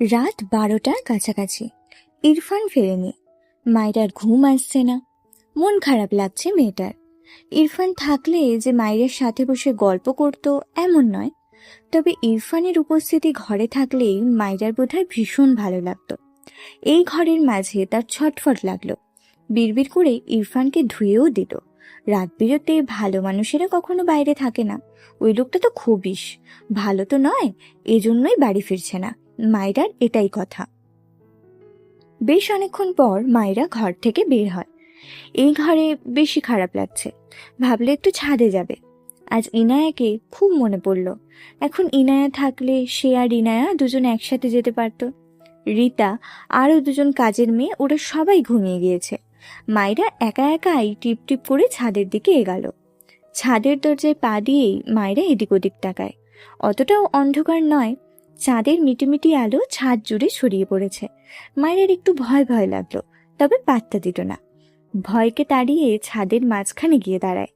রাত বারোটার কাছাকাছি। ইরফান ফেরেনি। মায়েরার ঘুম আসছে না। মন খারাপ লাগছে মেয়েটার। ইরফান থাকলে যে মায়ের সাথে বসে গল্প করত এমন নয়। তবে ইরফানের উপস্থিতি ঘরে থাকলেই মায়েরার বোধহয় ভীষণ ভালো লাগতো। এই ঘরের মাঝে তার ছটফট লাগল। বিড়বিড় করে ইরফানকে ধুয়েও দিল। রাত বিরতে ভালো মানুষেরা কখনো বাইরে থাকে না। ওই লোকটা তো খুবিস ভালো তো নয়, এজন্যই বাড়ি ফিরছে না। মায়েরার এটাই কথা। বেশ অনেকক্ষণ পর মায়েরা ঘর থেকে বের হয়। এই ঘরে বেশি খারাপ লাগছে। ভাবলে একটু ছাদে যাবে। আজ ইনায়াকে খুব মনে পড়ল। এখন ইনায়া থাকলে সে আর ইনায়া দুজন একসাথে যেতে পারত। রীতা আরও দুজন কাজের মেয়ে, ওরা সবাই ঘুমিয়ে গিয়েছে। মায়েরা একা একাই টিপ টিপ করে ছাদের দিকে এগাল। ছাদের দরজায় পা দিয়েই মায়েরা এদিক ওদিক তাকায়। অতটাও অন্ধকার নয় চাঁদের মিটিমিটি আলো ছাদ জুড়ে ছড়িয়ে পড়েছে। মায়ের একটু ভয় ভয় লাগল, তবে পাত্তা দিল না। ভয়কে তাড়িয়ে ছাদের মাঝখানে গিয়ে দাঁড়ায়।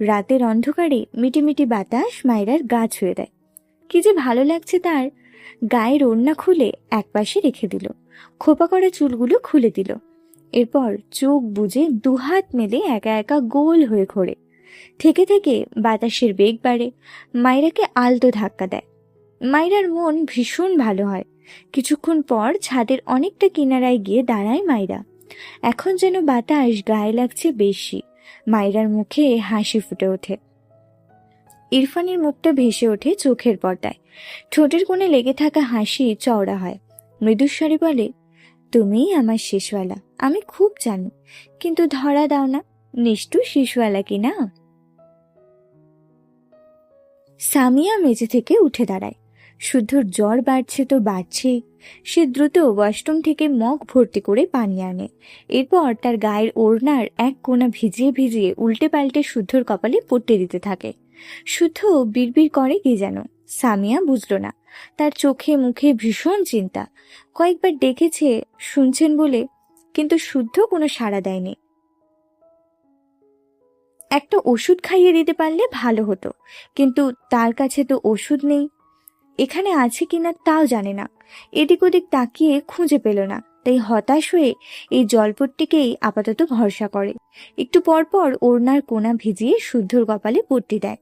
রাতের অন্ধকারে মিটিমিটি বাতাস মায়েরার গা ছুঁয়ে দেয়। কি যে ভালো লাগছে তার। গায়ের ওড়না খুলে একপাশে রেখে দিল। খোপা করা চুলগুলো খুলে দিল। এরপর চোখ বুজে দুহাত মেলে একা একা গোল হয়ে ঘোরে। থেকে থেকে বাতাসের বেগ বাড়ে। মায়েরাকে আলতো ধাক্কা দেয়। মাইরার মন ভীষণ ভালো হয়। কিছুক্ষণ পর ছাদের অনেকটা কিনারায় গিয়ে দাঁড়ায় মাইরা। এখন যেন বাতাস গায়ে লাগছে বেশি। মাইরার মুখে হাসি ফুটে ওঠে। ইরফানের মুখটা ভেসে ওঠে চোখের পর্দায়। ঠোঁটের কোণে লেগে থাকা হাসি চওড়া হয়। মৃদুস্বরে বলে, তুমিই আমার শেষওয়ালা। আমি খুব জানি। কিন্তু ধরা দাও না, নিষ্ঠুর শিশুওয়ালা কি না? সামিয়া মেঝে থেকে উঠে দাঁড়ায়। শুদ্ধর জ্বর বাড়ছে তো বাড়ছে সে দ্রুত ওয়াশরুম থেকে মগ ভর্তি করে পানি আনে। এরপর তার গায়ের ওড়নার এক কোণা ভিজিয়ে ভিজিয়ে উল্টে পাল্টে শুদ্ধর কপালে পট্টে দিতে থাকে। শুদ্ধ বিড়বিড় করে কি যেন। সামিয়া বুঝল না। তার চোখে মুখে ভীষণ চিন্তা। কয়েকবার ডেকেছে, শুনছেন বলে, কিন্তু শুদ্ধ কোনো সাড়া দেয়নি। একটা ওষুধ খাইয়ে দিতে পারলে ভালো হতো, কিন্তু তার কাছে তো ওষুধ নেই। এখানে আছে কিনা তাও জানে না। এদিক ওদিক তাকিয়ে খুঁজে পেল না, তাই হতাশ হয়ে এই জলপট্টিকেই আপাতত ভরসা করে। একটু পর পর ওড়নার কোনা ভিজিয়ে শুদ্ধর কপালে পট্টি দেয়।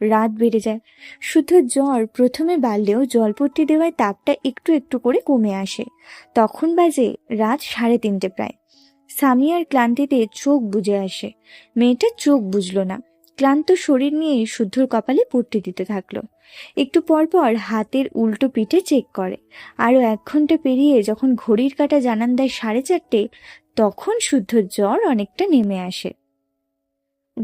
রাত বেড়ে যায়। শুদ্ধর জ্বর প্রথমে বাড়লেও জলপট্টি দেওয়ায় তাপটা একটু একটু করে কমে আসে। তখন বাজে রাত সাড়ে তিনটে প্রায়। সামিয়ার ক্লান্তিতে চোখ বুঝে আসে। মেয়েটা চোখ বুঝলো না। ক্লান্ত শরীর নিয়ে শুদ্ধর কপালে পট্টি দিতে থাকল। একটু পর পর হাতের উল্টো পিঠে চেক করে। আরও এক ঘণ্টা পেরিয়ে যখন ঘড়ির কাটা জানান দেয় সাড়ে চারটে, তখন শুদ্ধ জ্বর অনেকটা নেমে আসে।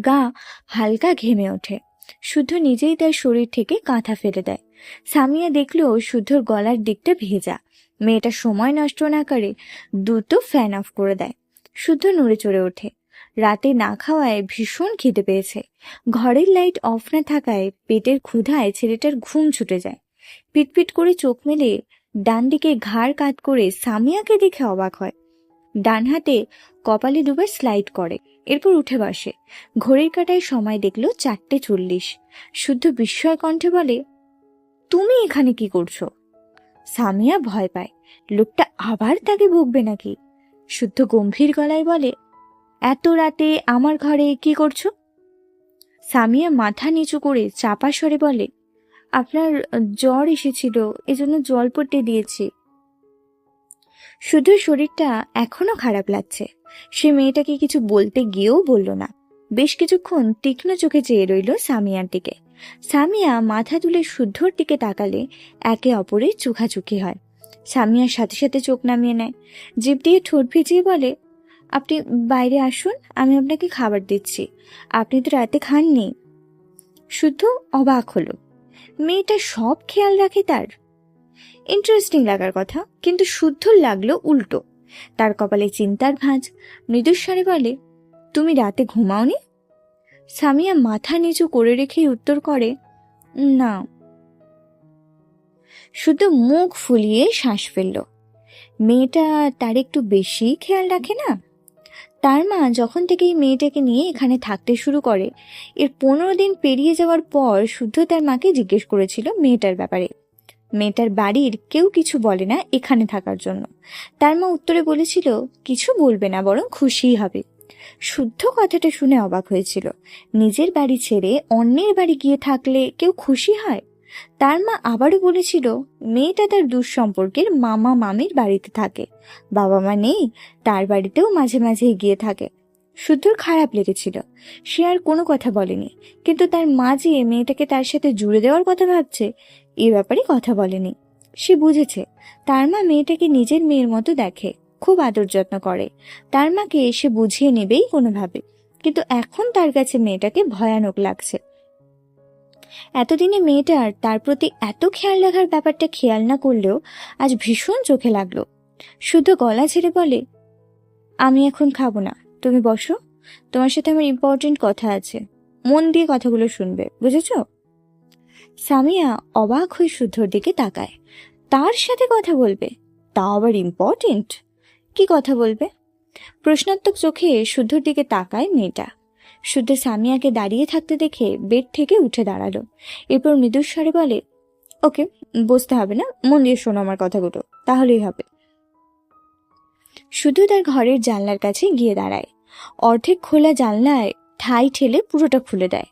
গা হালকা ঘেমে ওঠে। শুদ্ধ নিজেই তার শরীর থেকে কাঁথা ফেলে দেয়। সামিয়া দেখল শুদ্ধর গলার দিকটা ভেজা। মেয়েটা সময় নষ্ট না করে দ্রুত ফ্যান অফ করে দেয়। শুদ্ধ নড়ে চড়ে ওঠে। রাতে না খাওয়ায় ভীষণ খিদে পেয়েছে। ঘরের লাইট অফ না থাকায় পেটের ক্ষুধায় ছেলেটার ঘুম ছুটে যায়। পিটপিট করে চোখ মেলে ডান দিকে ঘাড় কাত করে সামিয়াকে দেখে অবাক হয়। ডান হাতে কপালে দুবার স্লাইড করে, এরপর উঠে বসে। ঘড়ির কাটায় সময় দেখল চারটে চল্লিশ। শুদ্ধ বিস্ময় কণ্ঠে বলে, তুমি এখানে কি করছ? সামিয়া ভয় পায়, লোকটা আবার তাকে ভুগবে নাকি? শুদ্ধ গম্ভীর গলায় বলে এত রাতে আমার ঘরে কি করছ? সামিয়া মাথা নিচু করে চাপা স্বরে বলে, আপনার জ্বর এসেছিল, এজন্য জল পট্টে দিয়েছি। শুধু শরীরটা এখনও খারাপ লাগছে। সে মেয়েটাকে কিছু বলতে গিয়েও বলল না। বেশ কিছুক্ষণ তীক্ষ্ণ চোখে চেয়ে রইল সামিয়ার দিকে। সামিয়া মাথা তুলে শুদ্ধর দিকে তাকালে একে অপরের চোখাচোখি হয়। সামিয়ার সাথে সাথে চোখ নামিয়ে নেয়। জিভ দিয়ে ঠোঁট ভিজিয়ে বলে আপনি বাইরে আসুন, আমি আপনাকে খাবার দিচ্ছি। আপনি তো রাতে খাননি। শুদ্ধ অবাক হলো। মেয়েটা সব খেয়াল রাখে তার। ইন্টারেস্টিং লাগার কথা, কিন্তু শুদ্ধ লাগল উল্টো। তার কপালে চিন্তার ভাঁজ। মৃদুস্বরে বলে, তুমি রাতে ঘুমাওনি? সামিয়া মাথা নিচু করে রেখেই উত্তর করে, না। শুধু মুখ ফুলিয়ে শ্বাস ফেলল। মেয়েটা তার একটু বেশি খেয়াল রাখে না? তার মা যখন থেকে এই মেয়েটাকে নিয়ে এখানে থাকতে শুরু করে, এর পনেরো দিন পেরিয়ে যাওয়ার পর শুদ্ধ তার মাকে জিজ্ঞেস করেছিল মেয়েটার ব্যাপারে। মেয়েটার বাড়ির কেউ কিছু বলে না এখানে থাকার জন্য। তার মা উত্তরে বলেছিল, কিছু বলবে না, বরং খুশিই হবে। শুদ্ধ কথাটা শুনে অবাক হয়েছিল। নিজের বাড়ি ছেড়ে অন্যের বাড়ি গিয়ে থাকলে কেউ খুশি হয়? তার মা আবারও বলেছিল, মেয়েটা তার দুঃসম্পর্কের মামা মামির বাড়িতে থাকে। বাবা মা নেই, তার বাড়িতেও মাঝে মাঝে গিয়ে থাকে। শুদ্ধর খারাপ লেগেছিল। সে আর কোনো কথা বলেনি। কিন্তু তার মা যে মেয়েটাকে তার সাথে জুড়ে দেওয়ার কথা ভাবছে, এ ব্যাপারে কথা বলেনি। সে বুঝেছে, তার মা মেয়েটাকে নিজের মেয়ের মতো দেখে, খুব আদর যত্ন করে। তার মাকে এসে বুঝিয়ে নেবেই কোনোভাবে। কিন্তু এখন তার কাছে মেয়েটাকে ভয়ানক লাগছে। এতদিনে মেয়েটার তার প্রতি এত খেয়াল রাখার ব্যাপারটা খেয়াল না করলেও আজ ভীষণ চোখে লাগল। শুধু গলা ছেড়ে বলে, আমি এখন খাব না। তুমি বসো। তোমার সাথে আমার ইম্পর্টেন্ট কথা আছে। মন দিয়ে কথাগুলো শুনবে, বুঝেছ? সামিয়া অবাক হয়ে শুদ্ধর দিকে তাকায়। তার সাথে কথা বলবে? তা আবার ইম্পর্টেন্ট কি কথা বলবে? প্রশ্নাত্মক চোখে শুদ্ধর দিকে তাকায় মেয়েটা। শুদ্ধ সামিয়াকে দাঁড়িয়ে থাকতে দেখে বেড থেকে উঠে দাঁড়াল। এরপর মৃদুস্বরে বলে, ওকে, বসতে হবে না, মন দিয়ে শোনো আমার কথাগুলো, তাহলেই হবে। শুধু তার ঘরের জানলার কাছে গিয়ে দাঁড়ায়। অর্ধেক খোলা জানলায় ঠাই ঠেলে পুরোটা খুলে দেয়।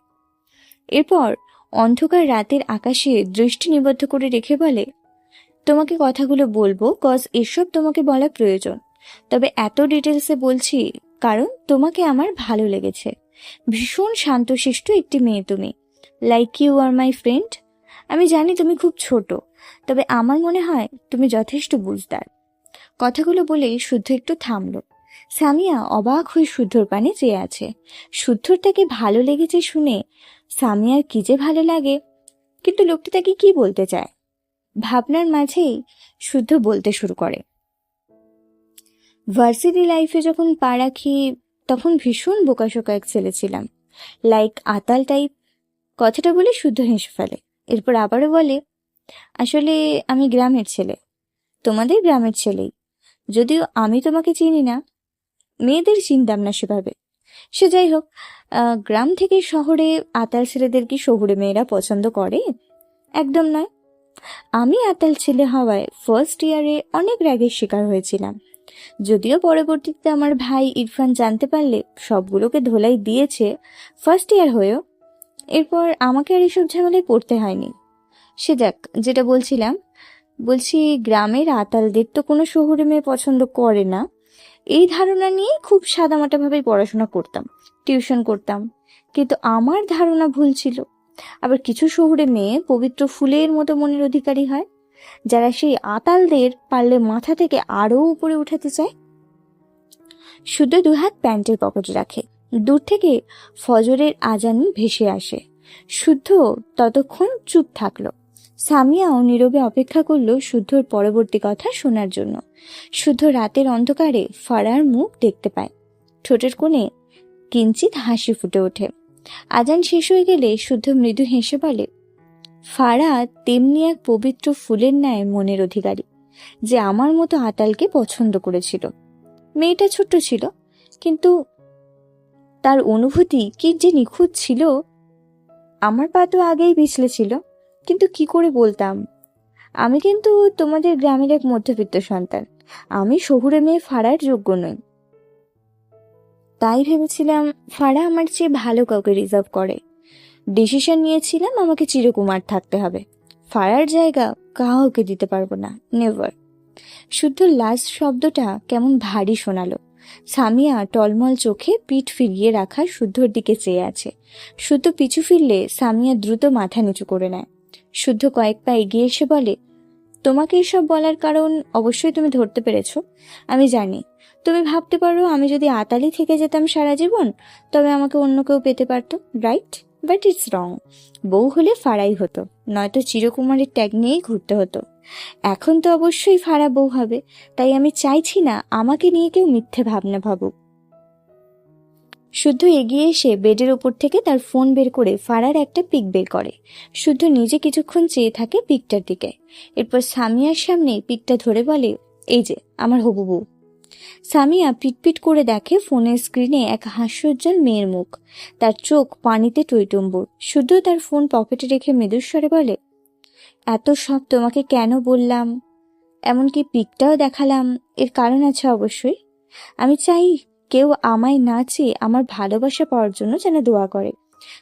এরপর অন্ধকার রাতের আকাশে দৃষ্টি নিবদ্ধ করে রেখে বলে, তোমাকে কথাগুলো বলব কজ এসব তোমাকে বলা প্রয়োজন। তবে এত ডিটেলসে বলছি, কারণ তোমাকে আমার ভালো লেগেছে। ভীষণ শান্তশিষ্ট একটি মেয়ে তুমি। Like you are my friend আমি জানি তুমি খুব ছোট, তবে আমার মনে হয় তুমি যথেষ্ট বুঝদার। কথাগুলো বলে শুদ্ধ একটু থামলো। সামিয়া অবাক হয়ে শুদ্ধর পানে চেয়ে আছে। শুদ্ধর তাকে ভালো লেগেছে শুনে সামিয়ার কি যে ভালো লাগে, কিন্তু লোকটি তাকে কি বলতে চায়? ভাবনার মাঝেই শুদ্ধ বলতে শুরু করে। ভার্সিটি লাইফে যখন পা রাখি তখন ভীষণ বোকাশোকা এক ছেলে ছিলাম। লাইক আতাল টাইপ কথাটা বলে শুদ্ধ হেসে ফেলে। এরপর আবারও বলে, আসলে আমি গ্রামের ছেলে। তোমাদের গ্রামের ছেলেই। যদিও আমি তোমাকে চিনি না, মেয়েদের চিনতাম না সেভাবে। সে যাই হোক গ্রাম থেকে শহরে আতাল ছেলেদের কি শহুরে মেয়েরা পছন্দ করে? একদম নয়। আমি আতাল ছেলে হওয়ায় ফার্স্ট ইয়ারে অনেক র্যাগের শিকার হয়েছিলাম। যদিও পরবর্তীতে আমার ভাই ইরফান জানতে পারলে সবগুলোকে ধোলাই দিয়েছে ফার্স্ট ইয়ার হয়েও। এরপর আমাকে আর এসব ঝামেলায় পড়তে হয়নি। সে যাক, যেটা বলছিলাম, বলছি গ্রামের আতালদের তো কোনো শহুরে মেয়ে পছন্দ করে না। এই ধারণা নিয়ে খুব সাদামাটাভাবেই পড়াশোনা করতাম, টিউশন করতাম। কিন্তু আমার ধারণা ভুল ছিল। আবার কিছু শহুরে মেয়ে পবিত্র ফুলের মতো মনের অধিকারী হয়। যারা সেই আতালদের পারলে মাথা থেকে আরও উপরে উঠাতে চায়? শুদ্ধ দুহাত প্যান্টের পকেটে রাখে। দূর থেকে ফজরের আজানি ভেসে আসে। শুদ্ধ ততক্ষণ চুপ থাকল। সামিয়াও নীরবে অপেক্ষা করল শুদ্ধর পরবর্তী কথা শোনার জন্য। শুদ্ধ রাতের অন্ধকারে ফারার মুখ দেখতে পায়। ঠোঁটের কোণে কিঞ্চিত হাসি ফুটে ওঠে। আজান শেষ হয়ে গেলে শুদ্ধ মৃদু হেসে বলে ফারা তেমনি এক পবিত্র ফুলের ন্যায় মনের অধিকারী, যে আমার মতো আতালকে পছন্দ করেছিল। মেয়েটা ছোট্ট ছিল, কিন্তু তার অনুভূতি কি যে নিখুঁত ছিল, আমার পা তো আগেই পিছলে ছিল, কিন্তু কি করে বলতাম? আমি কিন্তু তোমাদের গ্রামের এক মধ্যবিত্ত সন্তান, আমি শহুরে মেয়ে ফাড়ার যোগ্য নই। তাই ভেবেছিলাম ফাড়া আমার চেয়ে ভালো কাউকে রিজার্ভ করে। ডিসিশন নিয়েছিলাম আমাকে চিরকুমার থাকতে হবে। ফাড়ার জায়গা কাউকে দিতে পারব না নেভার শুদ্ধ লাস্ট শব্দটা কেমন ভারী শোনালো। সামিয়া টলমল চোখে পিঠ ফিরিয়ে রাখা শুদ্ধর দিকে চেয়ে আছে। শুদ্ধ পিছু ফিরলে সামিয়া দ্রুত মাথা নিচু করে নেয়। শুদ্ধ কয়েক পা এগিয়ে এসে বলে, তোমাকে এসব বলার কারণ অবশ্যই তুমি ধরতে পেরেছ। আমি জানি। তুমি ভাবতে পারো আমি যদি আতালি থেকে যেতাম সারা জীবন, তবে আমাকে অন্য কেউ পেতে পারতো রাইট বাট ইটস রং বউ হলে ফাড়াই হতো, নয়তো চিরকুমারের ট্যাগ নিয়েই ঘুরতে হতো। এখন তো অবশ্যই ফাড়া বউ হবে, তাই আমি চাইছি না আমাকে নিয়ে কেউ মিথ্যে ভাবনা ভাবুক। শুদ্ধ এগিয়ে এসে বেডের ওপর থেকে তার ফোন বের করে ফাড়ার একটা পিক বের করে। শুদ্ধ নিজে কিছুক্ষণ চেয়ে থাকে পিকটার দিকে। এরপর সামিয়ার সামনে পিকটা ধরে বলে, এই যে, আমার হবু বউ। সামিয়া পিটপিট করে দেখে ফোনের স্ক্রিনে এক হাস্যোজ্জ্বল মেয়ের মুখ। তার চোখ পানিতে টইটুম্বুর। শুদ্ধ তার ফোন পকেটে রেখে মৃদুস্বরে বলে, এত সব তোমাকে কেন বললাম? এমনকি পিকটাও দেখালাম। এর কারণ আছে অবশ্যই। আমি চাই কেউ আমায় না চেয়ে আমার ভালোবাসা পাওয়ার জন্য যেন দোয়া করে।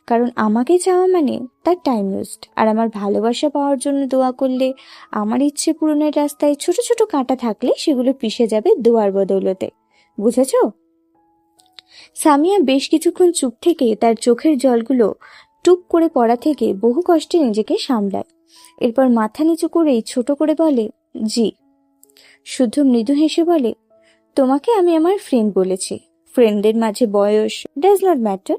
কারণ আমাকে চাওয়া মানে তার টাইম ওয়েস্ট আর আমার ভালোবাসা পাওয়ার জন্য দোয়া করলে, আমার ইচ্ছে পূরণের রাস্তায় ছোট ছোট কাঁটা থাকলে সেগুলো পিষে যাবে দোয়ার বদৌলতে। বুঝেছ? সামিয়া বেশ কিছুক্ষণ চুপ থেকে তার চোখের জলগুলো টুপ করে পড়া থেকে বহু কষ্টে নিজেকে সামলায়। এরপর মাথা নিচু করেই ছোট করে বলে, জি। শুদ্ধ মৃদু হেসে বলে, তোমাকে আমি আমার ফ্রেন্ড বলেছি। ফ্রেন্ডদের মাঝে বয়স ডাজ নট ম্যাটার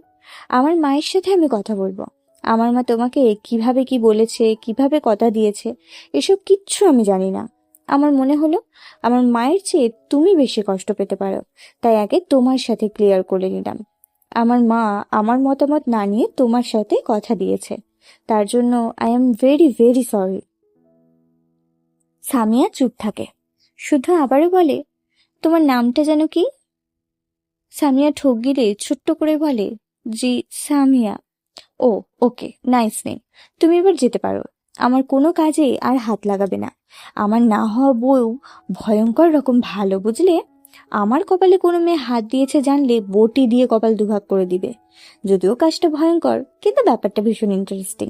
আমার মায়ের সাথে আমি কথা বলব। আমার মা তোমাকে কীভাবে কি বলেছে, কীভাবে কথা দিয়েছে, এসব কিচ্ছু আমি জানি না। আমার মনে হলো, আমার মায়ের চেয়ে তুমি বেশি কষ্ট পেতে পারো। তাই আগে তোমার সাথে ক্লিয়ার করে নিলাম। আমার মা আমার মতামত না নিয়ে তোমার সাথে কথা দিয়েছে। তার জন্য I am very very sorry Samia চুপ থাকে। শুধু আবারও বলে, তোমার নামটা যেন কি? সামিয়া ঠোক গিলে ছোট্ট করে বলে জি, সামিয়া। ও, ওকে, নাইস নেই তুমি এবার যেতে পারো। আমার কোনো কাজে আর হাত লাগাবে না। আমার না হওয়া বউ ভয়ঙ্কর রকম ভালো, বুঝলে? আমার কপালে কোনো মেয়ে হাত দিয়েছে জানলে বটি দিয়ে কপাল দুভাগ করে দিবে। যদিও কাজটা ভয়ঙ্কর, কিন্তু ব্যাপারটা ভীষণ ইন্টারেস্টিং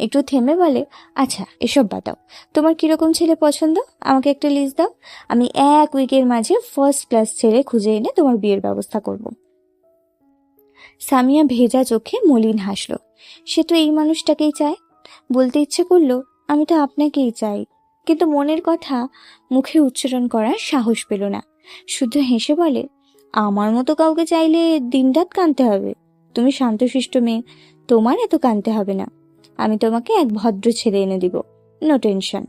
একটু থেমে বলে আচ্ছা এসব বাতাও তোমার কীরকম ছেলে পছন্দ? আমাকে একটা লিস্ট দাও। আমি এক উইকের মাঝে ফার্স্ট ক্লাস ছেলে খুঁজে এনে তোমার বিয়ের ব্যবস্থা করব। সামিয়া ভেজা চোখে মলিন হাসলো। সে তো এই মানুষটাকেই চায়। বলতে ইচ্ছে করল, আমি তো আপনাকেই চাই। কিন্তু মনের কথা মুখে উচ্চারণ করার সাহস পেল না। শুদ্ধ হেসে বলে, আমার মতো কাউকে চাইলে দিনরাত কানতে হবে। তুমি শান্তশিষ্ট মেয়ে, তোমার এত কানতে হবে না। আমি তোমাকে এক ভদ্র ছেলে এনে দিব। নো টেনশন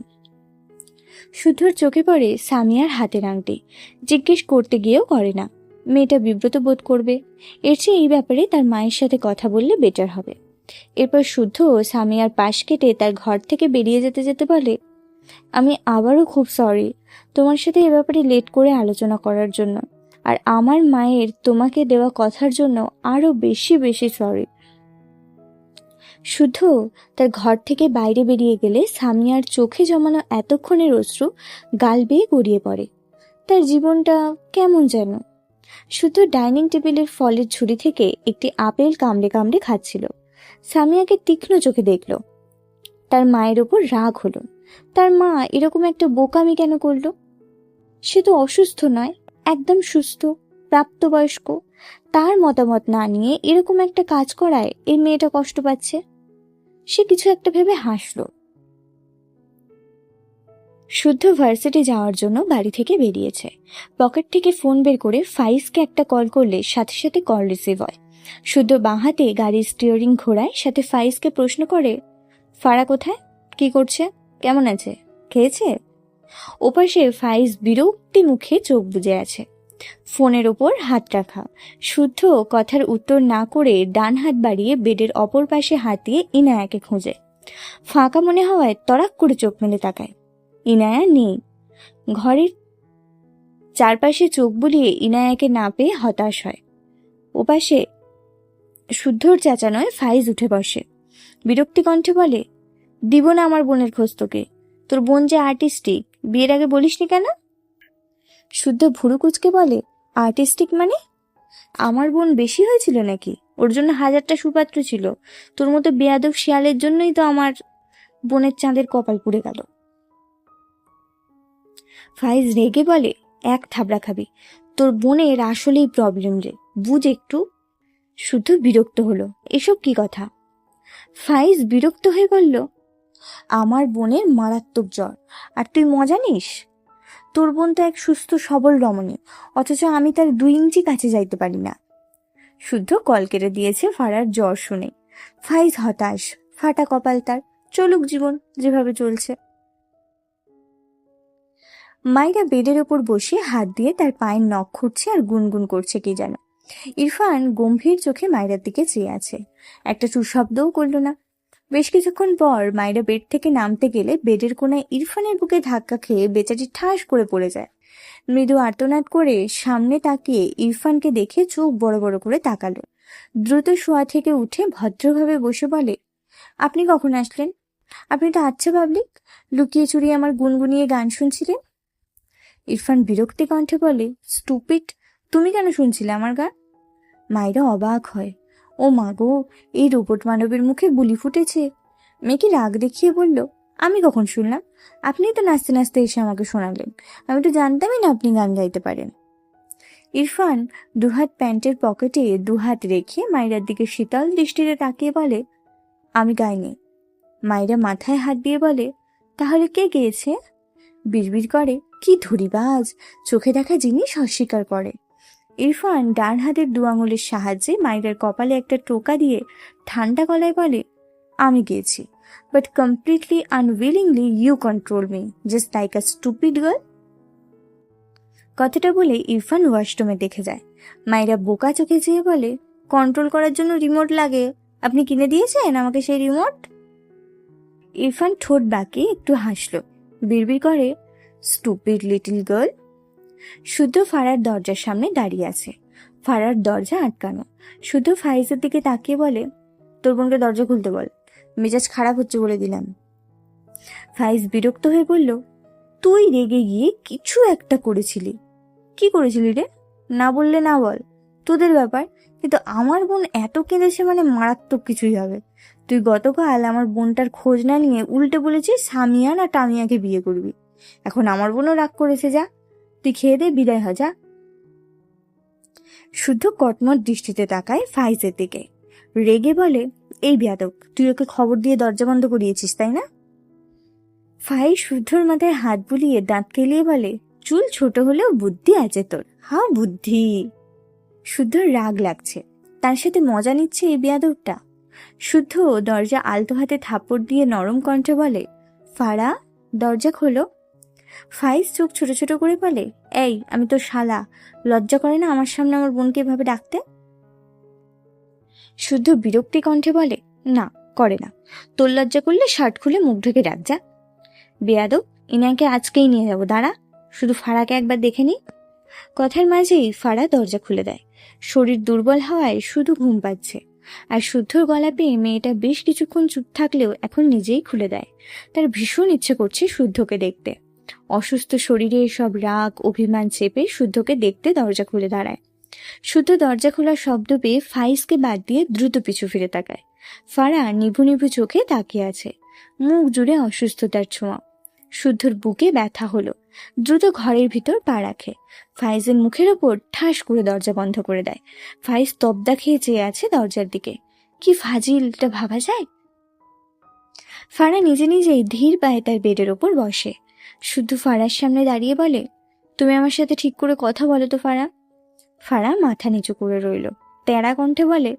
শুদ্ধর চোখে পড়ে সামিয়ার হাতের আংটি। জিজ্ঞেস করতে গিয়েও করে না। মেয়েটা বিব্রত বোধ করবে। এর চেয়ে এই ব্যাপারে তার মায়ের সাথে কথা বললে বেটার হবে। এরপর শুদ্ধ সামিয়ার পাশ কেটে তার ঘর থেকে বেরিয়ে যেতে যেতে বলে, আমি আবারও খুব সরি তোমার সাথে এ ব্যাপারে লেট করে আলোচনা করার জন্য। আর আমার মায়ের তোমাকে দেওয়া কথার জন্য আরও বেশি বেশি সরি শুদ্ধ তার ঘর থেকে বাইরে বেরিয়ে গেলে সামিয়ার চোখে জমানো এতক্ষণের অশ্রু গাল বেয়ে গড়িয়ে পড়ে। তার জীবনটা কেমন যেন শুদ্ধ ডাইনিং টেবিলের ফলের ঝুড়ি থেকে একটি আপেল কামড়ে কামড়ে খাচ্ছিল। সামিয়াকে তীক্ষ্ণ চোখে দেখল। তার মায়ের ওপর রাগ হলো। তার মা এরকম একটা বোকামি কেন করল? সে তো অসুস্থ নয়, একদম সুস্থ, প্রাপ্তবয়স্ক। তার মতামত না নিয়ে এরকম একটা কাজ করায় এই মেয়েটা কষ্ট পাচ্ছে। সে কিছু একটা ভেবে হাসলো। শুদ্ধ ভার্সিটি যাওয়ার জন্য বাড়ি থেকে বেরিয়েছে। পকেট থেকে ফোন বের করে ফাইজকে একটা কল করলে সাথে সাথে কল রিসিভ হয়। শুদ্ধ বাঁহাতে গাড়ির স্টিয়ারিং ঘোরায় সাথে ফাইজকে প্রশ্ন করে ফাড়া কোথায়? কি করছে? কেমন আছে? খেয়েছে? ওপাশে ফাইজ বিরক্তি মুখে চোখ বুজে আছে। ফোনের ওপর হাত রাখা। শুদ্ধ কথার উত্তর না করে ডান হাত বাড়িয়ে বেডের অপর পাশে হাত দিয়ে ইনায়াকে খোঁজে। ফাঁকা মনে হওয়ায় তড়াক করে চোখ মেলে তাকায়। ইনায়া নেই। ঘরের চারপাশে চোখ বুলিয়ে ইনায়াকে না পেয়ে হতাশ হয়। ওপাশে শুদ্ধর চেঁচানোয় ফাইজ উঠে বসে। বিরক্তি কণ্ঠে বলে, দিব না আমার বোনের খোঁজ তোকে। তোর বোন যে আর্টিস্টিক বিয়ের আগে বলিসনি কেন? শুদ্ধ ভুরু কুচকে বলে আর্টিস্টিক মানে? আমার বোন বেশি হয়েছিল নাকি? ওর জন্য হাজারটা সুপাত্র ছিল। তোর মতো বেয়াদব শিয়ালের জন্যই তো আমার বোনের চাঁদের কপাল পুড়ে গেল। ফাইজ রেগে বলে, এক থাবড়া খাবি। তোর বোনের আসলেই প্রবলেম রে। বুঝ একটু। শুদ্ধ বিরক্ত হলো। এসব কি কথা? ফাইজ বিরক্ত হয়ে বলল, আমার বোনের মারাত্মক জ্বর। আর তুই মজা নিস? তোর বোন তো এক সুস্থ, সবল রমণী। অথচ আমি তার দুই ইঞ্চি কাছে যাইতে পারি না। শুদ্ধ কল কেটে দিয়েছে ফাড়ার জ্বর শুনে। ফাইজ হতাশ। ফাটা কপাল তার। চলুক জীবন, যেভাবে চলছে। মাইরা বেডের ওপর বসে হাত দিয়ে তার পায়ের নখ খুঁটছে আর গুনগুন করছে কি যেন ইরফান গম্ভীর চোখে মায়েরার দিকে চেয়ে আছে। একটা সুশব্দও করল না। বেশ কিছুক্ষণ পর মায়েরা বেড থেকে নামতে গেলে বেডের কোনায় ইরফানের বুকে ধাক্কা খেয়ে বেচারি ঠাস করে পড়ে যায়। মৃদু আর্তনাদ করে সামনে তাকিয়ে ইরফানকে দেখে চোখ বড় বড় করে তাকালো। দ্রুত শোয়া থেকে উঠে ভদ্রভাবে বসে বলে, আপনি কখন আসলেন? আপনি তো আচ্ছা পাবলিক। লুকিয়ে চুরিয়ে আমার গুনগুনিয়ে গান শুনছিলেন? ইরফান বিরক্তি কণ্ঠে বলে স্টুপিড তুমি কেন শুনছিলে আমার গান? মায়েরা অবাক হয়। ও মা গো, এই রোবট মানবের মুখে বুলি ফুটেছে। মেয়েকে রাগ দেখিয়ে বলল, আমি কখন শুনলাম? আপনি তো নাচতে নাচতে এসে আমাকে শোনালেন। আমি তো জানতামই না আপনি গান গাইতে পারেন। ইরফান দুহাত প্যান্টের পকেটে দুহাত রেখে মায়েরার দিকে শীতল দৃষ্টিতে তাকিয়ে বলে, আমি গাইনি। মায়েরা মাথায় হাত দিয়ে বলে, তাহলে কে গেয়েছে? বিড়বিড় করে কি ধরিবাজ, চোখে দেখা জিনিস অস্বীকার করে। ইরফান ডান হাতের দু আঙুলের সাহায্যে মায়েরার কপালে একটা টোকা দিয়ে ঠান্ডা গলায় বলে, আমি গেছি। But completely unwillingly you control me just like a stupid girl কথাটা বলে ইরফান ওয়াশরুমে দেখে যায়। মায়েরা বোকা চোখে চেয়ে বলে কন্ট্রোল করার জন্য রিমোট লাগে। আপনি কিনে দিয়েছেন আমাকে সেই রিমোট ইরফান ঠোঁট বাঁকে একটু হাসলো। বিড়বিড় করে স্টুপিড লিটল গার্ল। শুদ্ধ ফাড়ার দরজার সামনে দাঁড়িয়ে আছে। ফাড়ার দরজা আটকানো। শুদ্ধ ফাইজের দিকে তাকিয়ে বলে, তোর বোনকে দরজা খুলতে বল। মেজাজ খারাপ হচ্ছে বলে দিলাম। ফাইজ বিরক্ত হয়ে বলল, তুই রেগে গিয়ে কিছু একটা করেছিলি। কি করেছিলি রে? না বললে না বল। তোদের ব্যাপার। কিন্তু আমার বোন এত কেঁদেছে মানে মারাত্মক কিছুই হবে। তুই গতকাল আমার বোনটার খোঁজ না নিয়ে উল্টে বলেছিস সামিয়া না টামিয়াকে বিয়ে করবি। এখন আমার বোনও রাগ করেছে যা। তুই খেয়ে দে, বিদায় হ, যা। শুদ্ধ কটমট দৃষ্টিতে তাকায় ফাইজের দিকে। রেগে বলে, এই বিয়াদক তুই ওকে খবর দিয়ে দরজা বন্ধ করিয়েছিস, তাই না? ফাইজ শুদ্ধর মাথায় হাত বুলিয়ে দাঁত কেলিয়ে বলে, চুল ছোট হলেও বুদ্ধি আছে তোর। হা বুদ্ধি। শুদ্ধর রাগ লাগছে। তার সাথে মজা নিচ্ছে এই বিয়াদকটা শুদ্ধ দরজা আলতো হাতে থাপড় দিয়ে নরম কণ্ঠে বলে ফাড়া দরজা খোলো। ফাইজ চোখ ছোট ছোট করে বলে, এই, আমি তো শালা। লজ্জা করে না আমার সামনে আমার বোনকে এভাবে ডাকতে? শুদ্ধ বিরক্তি কণ্ঠে বলে, না, করে না। তোর লজ্জা করলে শার্ট খুলে মুখ ঢেকে ডাক যা। বেয়াদব, ইনাকে আজকেই নিয়ে যাব, দাঁড়া। শুধু ফাড়াকে একবার দেখে নি। কথার মাঝেই ফাড়া দরজা খুলে দেয়। শরীর দুর্বল হওয়ায় শুধু ঘুম পাচ্ছে। আর শুদ্ধর গলা পেয়ে মেয়েটা বেশ কিছুক্ষণ চুপ থাকলেও এখন নিজেই খুলে দেয়। তার ভীষণ ইচ্ছে করছে শুদ্ধকে দেখতে। অসুস্থ শরীরে সব রাগ, অভিমান চেপে শুদ্ধকে দেখতে দরজা খুলে দাঁড়ায়। শুদ্ধ দরজা খোলার শব্দ পেয়ে ফাইজকে বাদ দিয়ে দ্রুত পিছু ফিরে তাকায়। ফারা নিভু নিভু চোখে তাকিয়ে আছে। মুখ জুড়ে অসুস্থতার ছোঁয়া। শুদ্ধর বুকে ব্যথা হলো। দ্রুত ঘরের ভিতর পা রাখে। ফাইজের মুখের ওপর ঠাস করে দরজা বন্ধ করে দেয়। ফাইজ তবদা খেয়ে চেয়ে আছে দরজার দিকে। কি ফাজিলটা ভাবা যায়? ফারা নিজে নিজেই ধীর পায়ে তার বেডের ওপর বসে। শুধু ফারার সামনে দাঁড়িয়ে বলে, তুমি আমার সাথে ঠিক করে কথা বলো তো, ফারা। ফারা মাথা নিচু করে রইল। তেরা কণ্ঠে বলে,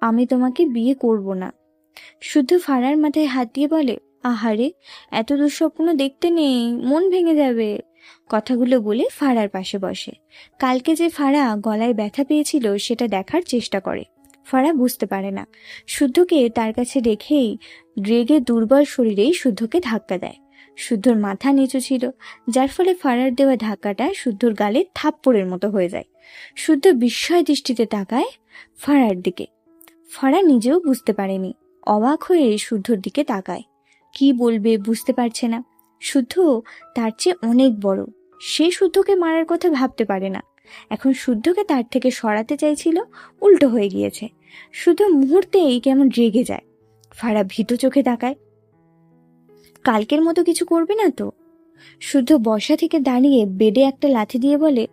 আমি তোমাকে বিয়ে করব না। শুধু ফারার মাথায় হাত দিয়ে বলে, আহারে, এত দুঃস্বপ্ন দেখতে নেই, মন ভেঙে যাবে। কথাগুলো বলে ফারার পাশে বসে। কালকে যে ফারা গলায় ব্যথা পেয়েছিল, সেটা দেখার চেষ্টা করে। ফারা বুঝতে পারে না। শুদ্ধকে তার কাছে রেখেই, রেগে দুর্বল শরীরেই শুদ্ধকে ধাক্কা দেয়। শুদ্ধর মাথা নিচু ছিল, যার ফলে ফারার দেওয়া ধাক্কাটা শুদ্ধর গালে থাপ্পড়ের মতো হয়ে যায়। শুদ্ধ বিস্ময় দৃষ্টিতে তাকায় ফারার দিকে। ফারা নিজেও বুঝতে পারেনি, অবাক হয়ে শুদ্ধর দিকে তাকায়। কি বলবে বুঝতে পারছে না। শুদ্ধ তার চেয়ে অনেক বড়। সে শুদ্ধকে মারার কথা ভাবতে পারে না। এখন শুদ্ধকে তার থেকে সরাতে চাইছিল, উল্টো হয়ে গিয়েছে। শুধু মুহূর্তেই কেমন রেগে যায়। ফারা ভীত চোখে তাকায়। কালকের মতো কিছু করবে না তো? শুদ্ধ বসা থেকে দাঁড়িয়ে বেডে একটা লাথি দিয়ে বলে,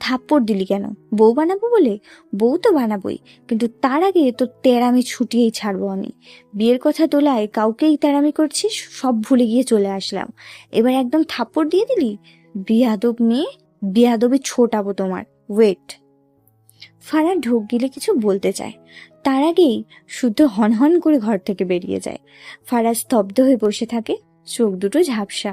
থাপ্পড় দিলি কেন? বউ বানাবো বলে? বউ তো বানাবোই, কিন্তু তার আগে তো তেরামি ছুটিয়েই ছাড়বো আমি। বিয়ের কথা তোলায় কাউকেই তেরামি করছিস, সব ভুলে গিয়ে চলে আসলাম। এবার একদম থাপ্পড় দিয়ে দিলি? বিয়াদব মেয়ে, বিয়াদবে ছোটাবো তোমার। ওয়েট। ফারা ঢোক গিলে কিছু বলতে চায়। তার আগেই শুদ্ধ হনহন করে ঘর থেকে বেরিয়ে যায়। ফারা স্তব্ধ হয়ে বসে থাকে। চোখ দুটো ঝাপসা।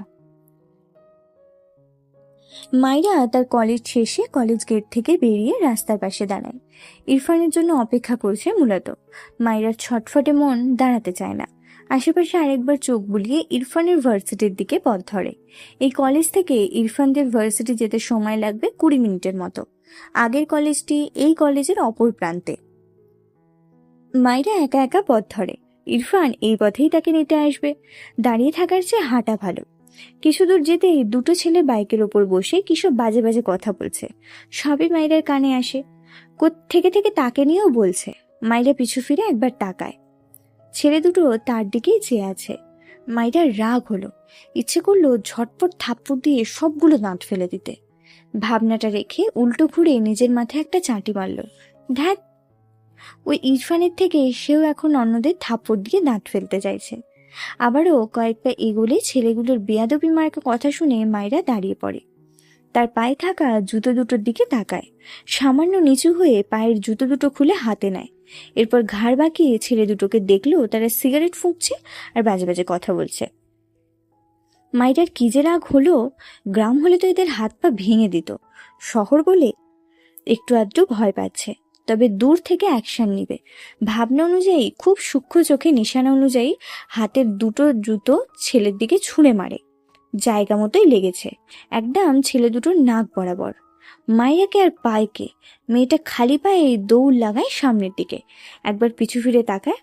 মাইরা তার কলেজ শেষে কলেজ গেট থেকে বেরিয়ে রাস্তার পাশে দাঁড়ায়। ইরফানের জন্য অপেক্ষা করছে মূলত। মাইরার ছটফটে মন দাঁড়াতে চায় না। আশেপাশে আরেকবার চোখ বুলিয়ে ইরফানের ভার্সিটির দিকে পথ ধরে। এই কলেজ থেকে ইরফানদের ভার্সিটি যেতে সময় লাগবে কুড়ি মিনিটের মতো। আগের কলেজটি এই কলেজের অপর প্রান্তে। মাইরা একা একা পথ ধরে। ইরফান এই পথেই তাকে নিতে আসবে। দাঁড়িয়ে থাকার চেয়ে হাঁটা ভালো। কিছু দূর যেতেই দুটো ছেলে বাইকের ওপর বসে কিসব বাজে বাজে কথা বলছে। সবই মাইরার কানে আসে। থেকে থেকে তাকে নিয়েও বলছে, মাইরা পিছু ফিরে একবার তাকায়। ছেলে দুটো তার দিকেই চেয়ে আছে। মাইরার রাগ হলো। ইচ্ছে করল ঝটপট থাপ্পড় দিয়ে সবগুলো দাঁত ফেলে দিতে। ভাবনাটা রেখে উল্টো ঘুরে নিজের মাথায় একটা চাঁটি মারল। ধ্যাত ওই ইরফানের থেকে সেও এখন অন্যদের থাপ্পড় দিয়ে দাঁত ফেলতে চাইছে। আবারও কয়েকটা এগোলে ছেলেগুলোর বেয়াদবি মার্কা কথা শুনে মায়েরা দাঁড়িয়ে পড়ে। তার পায়ে থাকা জুতো দুটোর দিকে তাকায়। সামান্য নিচু হয়ে পায়ের জুতো দুটো খুলে হাতে নেয়। এরপর ঘাড় বাঁকিয়ে ছেলে দুটোকে দেখল তারা সিগারেট ফুঁকছে আর বাজে বাজে কথা বলছে। মাইটার কি যে রাগ হলো, গ্রাম হলে তো এদের হাত পা ভেঙে দিত। শহর বলে একটু আধটু ভয় পাচ্ছে। তবে দূর থেকে অ্যাকশন নিবে। ভাবনা অনুযায়ী, খুব সূক্ষ্ম চোখে নিশানা অনুযায়ী হাতের দুটো জুতো ছেলের দিকে ছুঁড়ে মারে। জায়গা মতোই লেগেছে। একদম ছেলে দুটোর নাক বরাবর। মাইয়াকে আর পায়কে মেয়েটা খালি পায়ে দৌড় লাগায় সামনের দিকে। একবার পিছু ফিরে তাকায়,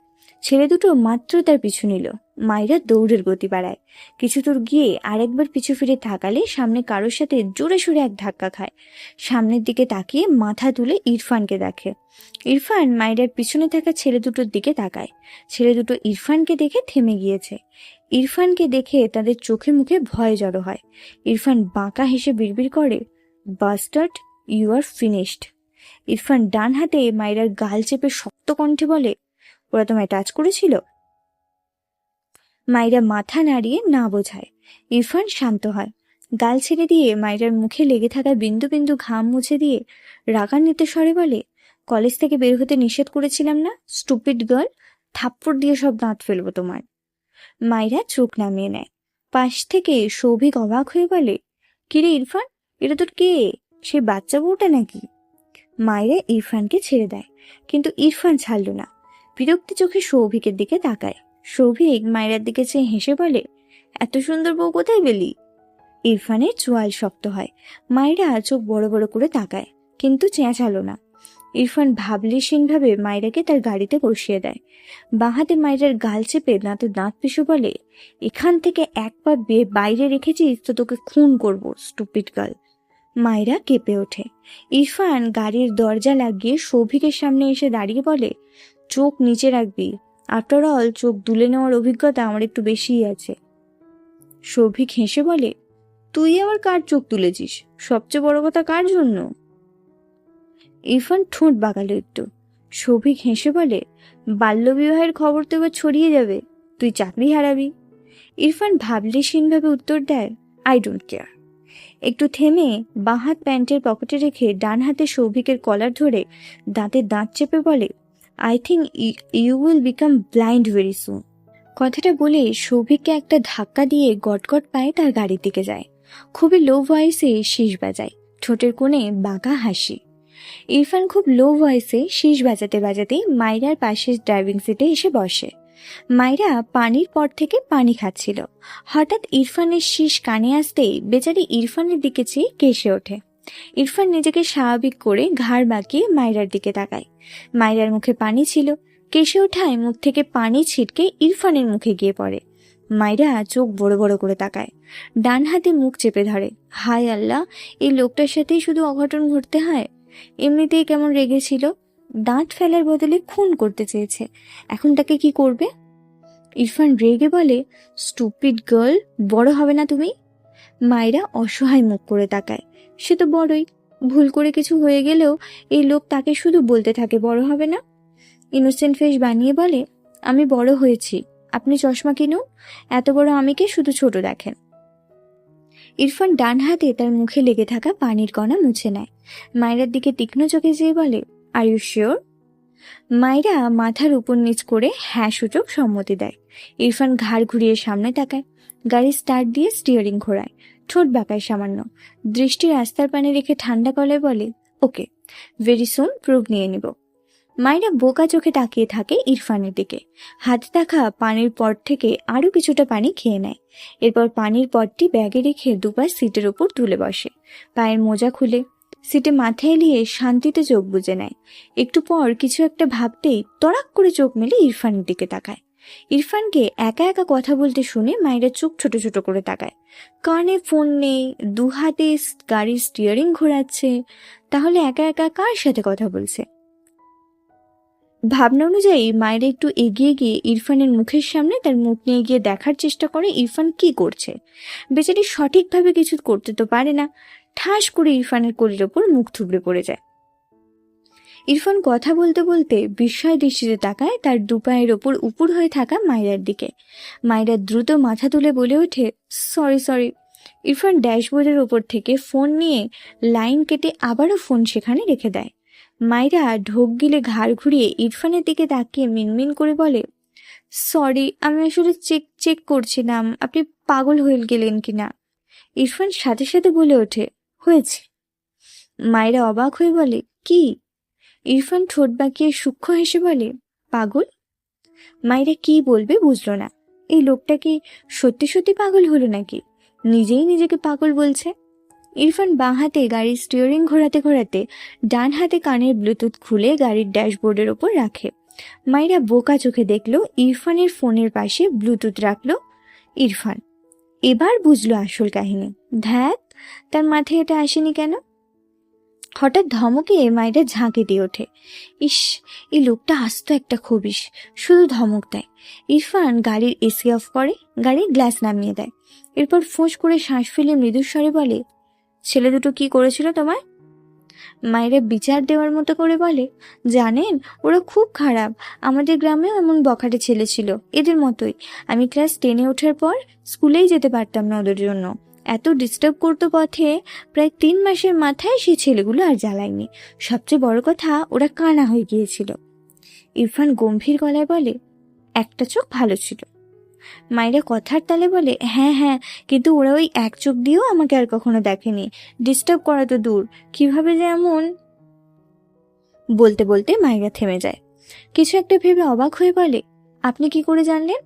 ছেলে দুটো মাত্র তার পিছু নিল। মায়েরা দৌড়ের গতি বাড়ায়। কিছু দূর গিয়ে আরেকবার পিছু ফিরে থাকালে সামনে কারোর সাথে জোরে সোরে এক ধাক্কা খায়। সামনের দিকে তাকিয়ে মাথা তুলে ইরফানকে দেখে। ইরফান মায়েরার পিছনে থাকা ছেলে দুটোর দিকে তাকায়। ছেলে দুটো ইরফানকে দেখে থেমে গিয়েছে। ইরফানকে দেখে তাদের চোখে মুখে ভয় জড়ো হয়। ইরফান বাঁকা হেসে বিড়বিড় করে, bastard, you are finished. Irfan ডান হাতে মায়েরার গাল চেপে শক্ত কণ্ঠে বলে, ওরা তোমায় টাচ করেছিল? মাইরা মাথা নাড়িয়ে না বোঝায়। ইরফান শান্ত হয়। গাল ছেড়ে দিয়ে মাইরার মুখে লেগে থাকা বিন্দু বিন্দু ঘাম মুছে দিয়ে রাগান্বিত স্বরে বলে, কলেজ থেকে বের হতে নিষেধ করেছিলাম না? স্টুপিড গার্ল, থাপ্পড় দিয়ে সব দাঁত ফেলব তোমার মাইরা চোখ নামিয়ে নেয়। পাশ থেকে সৌভিক অবাক হয়ে বলে কিরে ইরফান? এটা তোর কে? সে বাচ্চা বউটা নাকি? মায়েরা ইরফানকে ছেড়ে দেয়, কিন্তু ইরফান ছাড়ল না। বিরক্তি চোখে সৌভিকের দিকে তাকায়। সৌভিক মায়েরার দিকে চেয়ে হেসে বলে, এত সুন্দর বউ কোথায় পেলি? ইরফানের চোয়াল শক্ত হয়। মায়েরা চোখ বড় বড় করে তাকায়, কিন্তু চেঁচালো না। ইরফান ভাবলেশীনভাবে মায়েরাকে তার গাড়িতে বসিয়ে দেয়। বাঁহাতে মায়েরার গাল চেপে দাঁতে দাঁত পিছু বলে, এখান থেকে এক পা বাইরে রেখেছিস তো তোকে খুন করব, স্টুপিড গার্ল। মায়েরা কেঁপে ওঠে। ইরফান গাড়ির দরজা লাগিয়ে সৌভিকের সামনে এসে দাঁড়িয়ে বলে, চোখ নিচে রাখবি। আফটার অল চোখ তুলে নেওয়ার অভিজ্ঞতা আমার একটু বেশিই আছে। সৌভিক হেসে বলে, তুই আবার কার চোখ তুলেছিস? সবচেয়ে বড় কথা কার জন্য? ইরফান ঠোঁট বাগালো একটু। সৌভিক হেসে বলে, বাল্যবিবাহের খবর তো এবার ছড়িয়ে যাবে। তুই চাকরি হারাবি। ইরফান ভাবলেশীনভাবে উত্তর দেয় আই ডোন্ট কেয়ার একটু থেমে বাঁ হাত প্যান্টের পকেটে রেখে ডান হাতে সৌভিকের কলার ধরে দাঁতে দাঁত চেপে বলে I think you will become blind very soon কথাটা বলে সৌভিককে একটা ধাক্কা দিয়ে গটগট পায়ে তার গাড়ির দিকে যায়। খুবই লো ভয়েসে শীষ বাজায়। ঠোঁটের কোণে বাঁকা হাসি। ইরফান খুব লো ভয়েসে শীষ বাজাতে বাজাতেই মাইরার পাশের ড্রাইভিং সিটে এসে বসে। মাইরা পানির পর থেকে পানি খাচ্ছিল। হঠাৎ ইরফানের শীষ কানে আসতেই বেচারি ইরফানের দিকে চেয়ে কেসে ওঠে। ইরফান নিজেকে স্বাভাবিক করে ঘাড় বাঁকিয়ে মাইরার দিকে তাকায়। মাইরার মুখে পানি ছিল। কেশে ওঠায় মুখ থেকে পানি ছিটকে ইরফানের মুখে গিয়ে পড়ে। মাইরা চোখ বড় বড় করে তাকায়। ডান হাতে মুখ চেপে ধরে। হায় আল্লাহ, এই লোকটার সাথেই শুধু অঘটন ঘটতে হয়? এমনিতেই কেমন রেগেছিল দাঁত ফেলার বদলে খুন করতে চেয়েছে। এখন তাকে কি করবে? ইরফান রেগে বলে স্টুপিড গার্ল বড় হবে না তুমি? মায়েরা অসহায় মুখ করে তাকায়। সে তো বড়ই। ভুল করে কিছু হয়ে গেলেও এই লোক তাকে শুধু বলতে থাকে, বড় হবে না? ইনোসেন্ট ফেস বানিয়ে বলে, আমি বড় হয়েছি। আপনি চশমা কিনুন। এত বড় আমিকে শুধু ছোট দেখেন। ইরফান ডান হাতে তার মুখে লেগে থাকা পানির কণা মুছে নেয়। মায়েরার দিকে তীক্ষ্ণ চোখে যেয়ে বলে আর ইউ শিওর মায়েরা মাথার উপর নিচ করে হ্যাঁ সূচক সম্মতি দেয়। ইরফান ঘাড় ঘুরিয়ে সামনে তাকায়। গাড়ি স্টার্ট দিয়ে স্টিয়ারিং ঘোরায়। ঠোঁট বাঁকায় সামান্য। দৃষ্টি রাস্তার পানে রেখে ঠান্ডা গলায় বলে, ওকে ভেরি সুন প্রুভ নিয়ে নিব। মায়েরা বোকা চোখে তাকিয়ে থাকে ইরফানের দিকে। হাতে থাকা পানির পট থেকে আরও কিছুটা পানি খেয়ে নেয়। এরপর পানির পটটি ব্যাগে রেখে দুপাশ সিটের উপর তুলে বসে। পায়ের মোজা খুলে সিটে মাথা এলিয়ে শান্তিতে চোখ বুজে নেয়। একটু পর কিছু একটা ভাবতেই তড়াক করে চোখ মেলে ইরফানের দিকে তাকায়। ইরফানকে একা একা কথা বলতে শুনে মায়েরা চোখ ছোট ছোট করে তাকায়। কানে ফোন নেই দু হাতে গাড়ির স্টিয়ারিং ঘোরাচ্ছে। তাহলে একা একা কার সাথে কথা বলছে? ভাবনা অনুযায়ী মায়েরা একটু এগিয়ে গিয়ে ইরফানের মুখের সামনে তার মুখ নিয়ে গিয়ে দেখার চেষ্টা করে ইরফান কি করছে। বেচারি সঠিকভাবে কিছু করতে তো পারে না। ঠাস করে ইরফানের কোলের ওপর মুখ থুবড়ে পড়ে যায়। ইরফান কথা বলতে বলতে বিস্ময় দৃষ্টিতে তাকায় তার দুপায়ের ওপর উপুর হয়ে থাকা মায়রার দিকে। মায়রা দ্রুত মাথা তুলে বলে ওঠে, সরি সরি। ইরফান ড্যাশবোর্ডের ওপর থেকে ফোন নিয়ে লাইন কেটে আবারও ফোন সেখানে রেখে দেয়। মায়রা ঢোক গিলে ঘাড় ঘুরিয়ে ইরফানের দিকে তাকিয়ে মিনমিন করে বলে, সরি, আমি আসলে চেক চেক করছিলাম, আপনি পাগল হয়ে গেলেন কিনা? ইরফান সাথে সাথে বলে ওঠে, হয়েছে। মায়েরা অবাক হয়ে বলে, কি? ইরফান ঠোঁট বাঁকিয়ে সূক্ষ্ম হেসে বলে, পাগল? মায়েরা কি বলবে বুঝলো না। এই লোকটা কি সত্যি সত্যি পাগল হলো নাকি? নিজেই নিজেকে পাগল বলছে। ইরফান বাঁ হাতে গাড়ির স্টিয়ারিং ঘোরাতে ঘোরাতে ডান হাতে কানের ব্লুটুথ খুলে গাড়ির ড্যাশবোর্ডের ওপর রাখে। মায়েরা বোকা চোখে দেখল, ইরফানের ফোনের পাশে ব্লুটুথ রাখল ইরফান। এবার বুঝলো আসল কাহিনী। ধ্যাত তার মাথায় এটা আসেনি কেন? হঠাৎ ধমকে মায়েরা ঝাঁকে দিয়ে ওঠে। ইস, এই লোকটা আসতো একটা খবিস। শুধু ধমক দেয়। ইরফান গাড়ির এসি অফ করে, গাড়ির গ্লাস নামিয়ে দেয়। এরপর ফোঁস করে শ্বাস ফেলে মৃদুস্বরে বলে, ছেলে দুটো কি করেছিল তোমার মায়েরা বিচার দেওয়ার মতো করে বলে, জানেন, ওরা খুব খারাপ। আমাদের গ্রামেও এমন বখাটে ছেলে ছিল। এদের মতোই। আমি ক্লাস টেনে ওঠার পর স্কুলেই যেতে পারতাম না ওদের জন্য। এত ডিস্টার্ব করতো পথে প্রায় তিন মাসের মাথায় সেই ছেলেগুলো আর জ্বালায়নি। সবচেয়ে বড় কথা, ওরা কানা হয়ে গিয়েছিল। ইরফান গম্ভীর গলায় বলে, একটা চোখ ভালো ছিল। মায়েরা কথার তালে বলে হ্যাঁ হ্যাঁ কিন্তু ওরা ওই এক চোখ দিয়েও আমাকে আর কখনো দেখেনি। ডিস্টার্ব করা তো দূর। কীভাবে যে এমন? বলতে বলতে মায়েরা থেমে যায়। কিছু একটা ভেবে অবাক হয়ে বলে, আপনি কি করে জানলেন?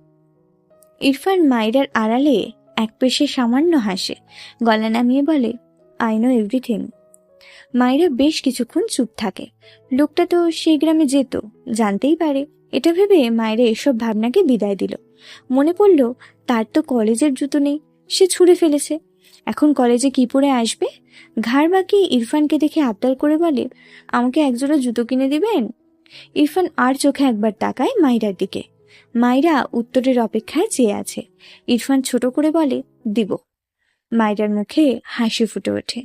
ইরফান মায়েরার আড়ালে এক পেশে সামান্য হাসে। গলা নামিয়ে বলে আই নো এভরিথিং মায়েরা বেশ কিছুক্ষণ চুপ থাকে। লোকটা তো সেই গ্রামে যেত, জানতেই পারে। এটা ভেবে মায়েরা এসব ভাবনাকে বিদায় দিল। মনে পড়ল, তার তো কলেজের জুতো নেই, সে ছুঁড়ে ফেলেছে। এখন কলেজে কি পরে আসবে? ঘাড় বাকি ইরফানকে দেখে আবদার করে বলে, আমাকে একজোড়া জুতো কিনে দিবেন? ইরফান আর চোখে একবার তাকায় মাইরার দিকে। মাইরা উত্তরের অপেক্ষায় চেয়ে আছে। ইরফান ছোট করে বলে, দিব। মাইরার মুখে হাসি ফুটে ওঠে।